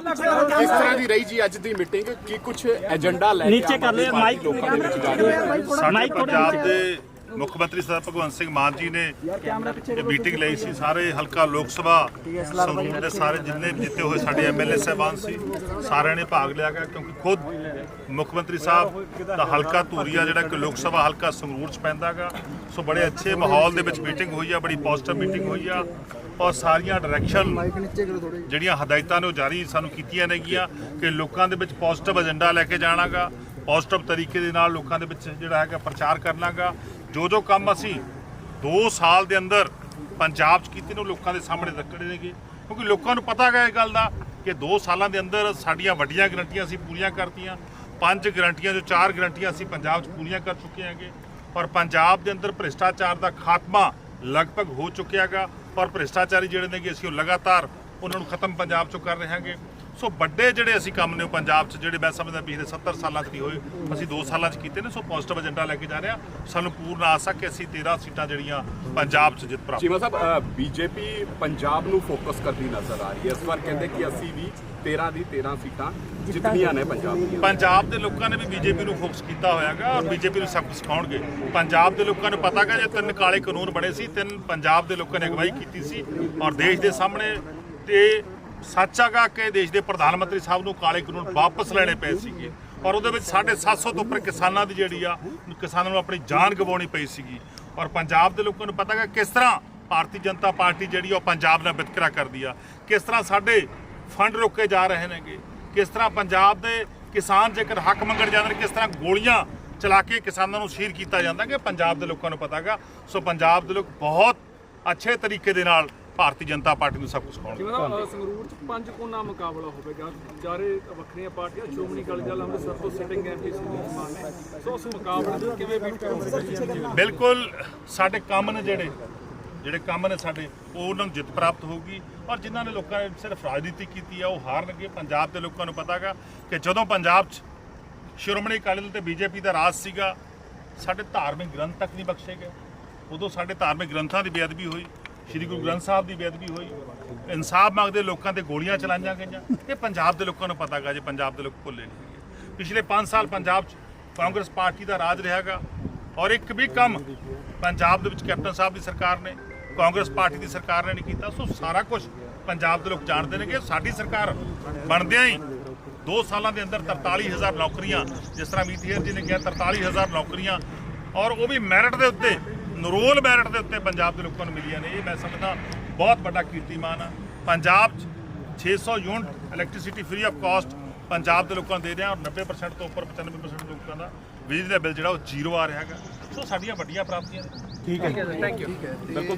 ਕਿਸ ਤਰ੍ਹਾਂ ਦੀ ਰਹੀ ਜੀ ਅੱਜ ਦੀ ਮੀਟਿੰਗ? ਕੀ ਕੁਝ ਏਜੰਡਾ ਲੈ ਕੇ ਨੀਚੇ ਕਰ ਲਿਓ, ਆਦਮੀ ਮਾਈਕ- ਪਾਰਟੀ ਲੋਕਾਂ ਦੇ ਵਿੱਚ ਜਾ ਰਹੀ ਹੈ? ਸਾਡੇ ਮਾਈਕ ਪੰਜਾਬ। ਦੇ ਮੁੱਖ ਮੰਤਰੀ ਸਰਦਾਰ ਭਗਵੰਤ ਸਿੰਘ ਮਾਨ ਜੀ ਨੇ ਇਹ ਮੀਟਿੰਗ ਲਈ ਸੀ ਸਾਰੇ ਹਲਕਾ ਲੋਕ ਸਭਾ ਸੰਗਰੂਰ ਦੇ ਸਾਰੇ ਜਿੰਨੇ ਜਿੱਤੇ ਹੋਏ ਸਾਡੇ ਐਮਐਲਏ ਸਾਹਿਬਾਨ ਸੀ ਸਾਰਿਆਂ ਨੇ ਭਾਗ ਲਿਆ ਗਿਆ ਕਿਉਂਕਿ ਖੁਦ ਮੁੱਖ ਮੰਤਰੀ ਸਾਹਿਬ ਦਾ ਹਲਕਾ ਧੂਰੀਆ ਜਿਹੜਾ ਕਿ ਲੋਕ ਸਭਾ ਹਲਕਾ ਸੰਗਰੂਰ ਚ ਪੈਂਦਾਗਾ ਸੋ ਬੜੇ ਅੱਛੇ ਮਾਹੌਲ ਦੇ ਵਿੱਚ ਮੀਟਿੰਗ ਹੋਈ ਆ ਬੜੀ ਪੋਜ਼ਿਟਿਵ ਮੀਟਿੰਗ ਹੋਈ ਆ। ਔਰ ਸਾਰੀਆਂ ਡਾਇਰੈਕਸ਼ਨ ਜਿਹੜੀਆਂ ਹਦਾਇਤਾਂ ਨੇ ਉਹ ਜਾਰੀ ਸਾਨੂੰ ਕੀਤੀਆਂ ਨੇਗੀਆਂ ਕਿ ਲੋਕਾਂ ਦੇ ਵਿੱਚ ਪੋਜ਼ਿਟਿਵ ਏਜੰਡਾ ਲੈ ਕੇ ਜਾਣਾਗਾ ਪੋਜ਼ਿਟਿਵ ਤਰੀਕੇ ਦੇ ਨਾਲ ਲੋਕਾਂ ਦੇ ਵਿੱਚ ਜਿਹੜਾ ਹੈਗਾ ਪ੍ਰਚਾਰ ਕਰਨਾਗਾ। ਜੋ ਜੋ ਕੰਮ ਅਸੀਂ 2 ਸਾਲ ਦੇ ਅੰਦਰ ਪੰਜਾਬ 'ਚ ਕੀਤੇ ਨੇ, ਉਹ ਲੋਕਾਂ ਦੇ ਸਾਹਮਣੇ ਰੱਖਣੇ ਨੇਗੇ। ਕਿਉਂਕਿ ਲੋਕਾਂ ਨੂੰ ਪਤਾ ਹੈ ਇਹ ਗੱਲ ਦਾ ਕਿ 2 ਸਾਲਾਂ ਦੇ ਅੰਦਰ ਸਾਡੀਆਂ ਵੱਡੀਆਂ ਗਰੰਟੀਆਂ ਅਸੀਂ ਪੂਰੀਆਂ ਕਰਤੀਆਂ। ਪੰਜ ਗਰੰਟੀਆਂ ਜੋ ਚਾਰ ਗਰੰਟੀਆਂ ਅਸੀਂ ਪੰਜਾਬ 'ਚ ਪੂਰੀਆਂ ਕਰ ਚੁੱਕੇ ਹਾਂਗੇ। ਔਰ ਪੰਜਾਬ ਦੇ ਅੰਦਰ ਭ੍ਰਿਸ਼ਟਾਚਾਰ ਦਾ ਖਾਤਮਾ ਲਗਭਗ ਹੋ ਚੁੱਕਿਆਗਾ ਔਰ ਭ੍ਰਿਸ਼ਟਾਚਾਰੀ ਜਿਹੜੇ ਨੇਗੇ ਅਸੀਂ ਉਹ ਲਗਾਤਾਰ ਉਹਨਾਂ ਨੂੰ ਖਤਮ ਪੰਜਾਬ 'ਚੋਂ ਕਰ ਰਹੇ ਹਾਂਗੇ। ਸੋ ਵੱਡੇ ਜਿਹੜੇ ਅਸੀਂ ਕੰਮ ਨੇ ਉਹ ਪੰਜਾਬ 'ਚ ਜਿਹੜੇ ਮੈਂ ਸਮਝਦਾ ਪਿਛਲੇ 70 ਸਾਲਾਂ 'ਚ ਨਹੀਂ ਹੋਏ ਅਸੀਂ 2 ਸਾਲਾਂ 'ਚ ਕੀਤੇ ਨੇ ਸੋ ਪੋਜ਼ਿਟਿਵ ਏਜੰਡਾ ਲੈ ਕੇ ਜਾ ਰਹੇ ਹਾਂ। ਸਾਨੂੰ ਪੂਰਨ ਆਸ ਆ ਕਿ ਅਸੀਂ 13 ਸੀਟਾਂ ਜਿਹੜੀਆਂ ਪੰਜਾਬ 'ਚ ਜਿੱਤ ਪ੍ਰਾਪਤ ਚੀਮਾ ਸਾਹਿਬ ਬੀਜੇਪੀ ਪੰਜਾਬ ਨੂੰ ਫੋਕਸ ਕਰਦੀ ਨਜ਼ਰ ਆ ਰਹੀ ਹੈ। ਇਸ ਵਾਰ ਕਹਿੰਦੇ ਕਿ ਅਸੀਂ ਵੀ 13 ਦੀ 13 ਸੀਟਾਂ ਜਿੱਤਣੀਆਂ ਨੇ ਪੰਜਾਬ ਦੀਆਂ। ਪੰਜਾਬ ਦੇ ਲੋਕਾਂ ਨੇ ਵੀ ਬੀਜੇਪੀ ਨੂੰ ਫੋਕਸ ਕੀਤਾ ਹੋਇਆਗਾ ਔਰ ਬੀਜੇਪੀ ਨੂੰ ਸਬਕ ਸਿਖਾਉਣਗੇ। ਪੰਜਾਬ ਦੇ ਲੋਕਾਂ ਨੂੰ ਪਤਾ ਗਾ ਜੇ ਤਿੰਨ ਕਾਲੇ ਕਾਨੂੰਨ ਬਣੇ ਸੀ ਤਿੰਨ ਪੰਜਾਬ ਦੇ ਲੋਕਾਂ ਨੇ ਅਗਵਾਈ ਕੀਤੀ ਸੀ ਔਰ ਦੇਸ਼ ਦੇ ਸਾਹਮਣੇ ਤੇ ਸੱਚ ਹੈਗਾ ਕਿ ਦੇਸ਼ ਦੇ ਪ੍ਰਧਾਨ ਮੰਤਰੀ ਸਾਹਿਬ ਨੂੰ ਕਾਲੇ ਕਾਨੂੰਨ ਵਾਪਸ ਲੈਣੇ ਪਏ ਸੀਗੇ ਔਰ ਉਹਦੇ ਵਿੱਚ 750 ਤੋਂ ਉੱਪਰ ਕਿਸਾਨਾਂ ਦੀ ਜਿਹੜੀ ਆ, ਕਿਸਾਨਾਂ ਨੂੰ ਆਪਣੀ ਜਾਨ ਗਵਾਉਣੀ ਪਈ ਸੀਗੀ। ਔਰ ਪੰਜਾਬ ਦੇ ਲੋਕਾਂ ਨੂੰ ਪਤਾ ਹੈਗਾ ਕਿਸ ਤਰ੍ਹਾਂ ਭਾਰਤੀ ਜਨਤਾ ਪਾਰਟੀ ਜਿਹੜੀ ਆ, ਉਹ ਪੰਜਾਬ ਨਾਲ ਵਿਤਕਰਾ ਕਰਦੀ ਆ। ਕਿਸ ਤਰ੍ਹਾਂ ਸਾਡੇ ਫੰਡ ਰੋਕੇ ਜਾ ਰਹੇ ਨੇਗੇ? ਕਿਸ ਤਰ੍ਹਾਂ ਪੰਜਾਬ ਦੇ ਕਿਸਾਨ ਜੇਕਰ ਹੱਕ ਮੰਗਣ ਜਾਂਦੇ ਨੇ, ਕਿਸ ਤਰ੍ਹਾਂ ਗੋਲੀਆਂ ਚਲਾ ਕੇ ਕਿਸਾਨਾਂ ਨੂੰ ਸ਼ਹੀਦ ਕੀਤਾ ਜਾਂਦਾ ਕਿ ਪੰਜਾਬ ਦੇ ਲੋਕਾਂ ਨੂੰ ਪਤਾ ਹੈਗਾ। ਸੋ ਪੰਜਾਬ ਦੇ ਲੋਕ ਬਹੁਤ ਅੱਛੇ ਤਰੀਕੇ ਦੇ ਨਾਲ ਭਾਰਤੀ ਜਨਤਾ ਪਾਰਟੀ ਨੂੰ ਸਭ ਕੁਝ ਸਿਖਾਉਣਗੇ ਜਿਵੇਂ ਸੰਗਰੂਰ ਚ ਪੰਜ ਕੋਨਾ ਮੁਕਾਬਲਾ ਹੋਵੇਗਾ। ਜਾਰੇ ਵੱਖਰੀਆਂ ਪਾਰਟੀਆਂ ਸ਼੍ਰੋਮਣੀ ਅਕਾਲੀ ਦਲ ਅੰਮ੍ਰਿਤਸਰ ਤੋਂ ਸਿਟਿੰਗ ਐਮਪੀ ਸੀ ਮਾਨ ਨੇ। ਸੋ ਉਸ ਮੁਕਾਬਲੇ ਨੂੰ ਕਿਵੇਂ ਬੀਟ ਕਰੋਗੇ ਬਿਲਕੁਲ ਸਾਡੇ ਕੰਮ ਨੇ ਜਿਹੜੇ ਜਿਹੜੇ ਕੰਮ ਨੇ ਸਾਡੇ ਉਹ ਉਹਨਾਂ ਨੂੰ ਜਿੱਤ ਪ੍ਰਾਪਤ ਹੋਊਗੀ। ਔਰ ਜਿਨ੍ਹਾਂ ਨੇ ਲੋਕਾਂ ਨੇ ਸਿਰਫ ਰਾਜਨੀਤੀ ਕੀਤੀ ਆ ਉਹ ਹਾਰਨਗੇ ਪੰਜਾਬ ਦੇ ਲੋਕਾਂ ਨੂੰ ਪਤਾਗਾ ਕਿ ਜਦੋਂ ਪੰਜਾਬ 'ਚ ਸ਼੍ਰੋਮਣੀ ਅਕਾਲੀ ਦਲ ਤੇ ਬੀਜੇਪੀ ਦਾ ਰਾਜ ਸੀਗਾ ਸਾਡੇ ਧਾਰਮਿਕ ਗ੍ਰੰਥ ਤੱਕ ਨਹੀਂ ਬਖਸ਼ੇ ਗਏ। ਉਦੋਂ ਸਾਡੇ ਧਾਰਮਿਕ ਗ੍ਰੰਥਾਂ ਦੀ ਬੇਅਦਬੀ ਹੋਈ। ਸ੍ਰੀ ਗੁਰੂ ਗ੍ਰੰਥ ਸਾਹਿਬ ਦੀ ਬੇਅਦਬੀ ਹੋਈ। ਇਨਸਾਫ ਮੰਗਦੇ ਲੋਕਾਂ ਤੇ ਗੋਲੀਆਂ ਚਲਾਈਆਂ ਗਈਆਂ। ਇਹ ਪੰਜਾਬ ਦੇ ਲੋਕਾਂ ਨੂੰ ਪਤਾ ਗਾ ਜੇ ਪੰਜਾਬ ਦੇ ਲੋਕ ਭੁੱਲੇ ਨਹੀਂ ਪਿਛਲੇ 5 ਸਾਲ ਪੰਜਾਬ 'ਚ ਕਾਂਗਰਸ ਪਾਰਟੀ ਦਾ ਰਾਜ ਰਿਹਾਗਾ ਔਰ ਇੱਕ ਵੀ ਕੰਮ ਪੰਜਾਬ ਦੇ ਵਿੱਚ ਕੈਪਟਨ ਸਾਹਿਬ ਦੀ ਸਰਕਾਰ ਨੇ, ਕਾਂਗਰਸ ਪਾਰਟੀ ਦੀ ਸਰਕਾਰ ਨੇ ਨਹੀਂ ਕੀਤਾ। ਸੋ ਸਾਰਾ ਕੁਝ ਪੰਜਾਬ ਦੇ ਲੋਕ ਜਾਣਦੇ ਨੇ ਕਿ ਸਾਡੀ ਸਰਕਾਰ ਬਣਦਿਆਂ ਹੀ 2 ਸਾਲਾਂ ਦੇ ਅੰਦਰ 43000 ਨੌਕਰੀਆਂ, ਜਿਸ ਤਰ੍ਹਾਂ ਅਮਿਤ ਹੇਰ ਜੀ ਨੇ ਕਿਹਾ 43000 ਨੌਕਰੀਆਂ। ਔਰ ਉਹ ਵੀ ਮੈਰਿਟ ਦੇ ਉੱਤੇ ਨਰੋਲ ਮੈਰਿਟ ਦੇ ਉੱਤੇ ਪੰਜਾਬ ਦੇ ਲੋਕਾਂ ਨੂੰ ਮਿਲੀਆਂ ਨੇ। ਇਹ ਮੈਂ ਸਮਝਦਾ ਬਹੁਤ ਵੱਡਾ ਕੀਰਤੀਮਾਨ ਆ। ਪੰਜਾਬ 'ਚ 600 unit electricity free of cost Punjab ਦੇ ਲੋਕਾਂ ਨੂੰ ਦੇ ਰਿਹਾ ਔਰ 90% ਤੋਂ ਉੱਪਰ 95% ਲੋਕਾਂ ਦਾ ਬਿਜਲੀ ਦਾ ਬਿੱਲ ਜਿਹੜਾ ਉਹ ਜ਼ੀਰੋ ਆ ਰਿਹਾ ਹੈਗਾ। ਸੋ ਸਾਡੀਆਂ ਵੱਡੀਆਂ ਪ੍ਰਾਪਤੀਆਂ ਨੇ। ਬਿਲਕੁਲ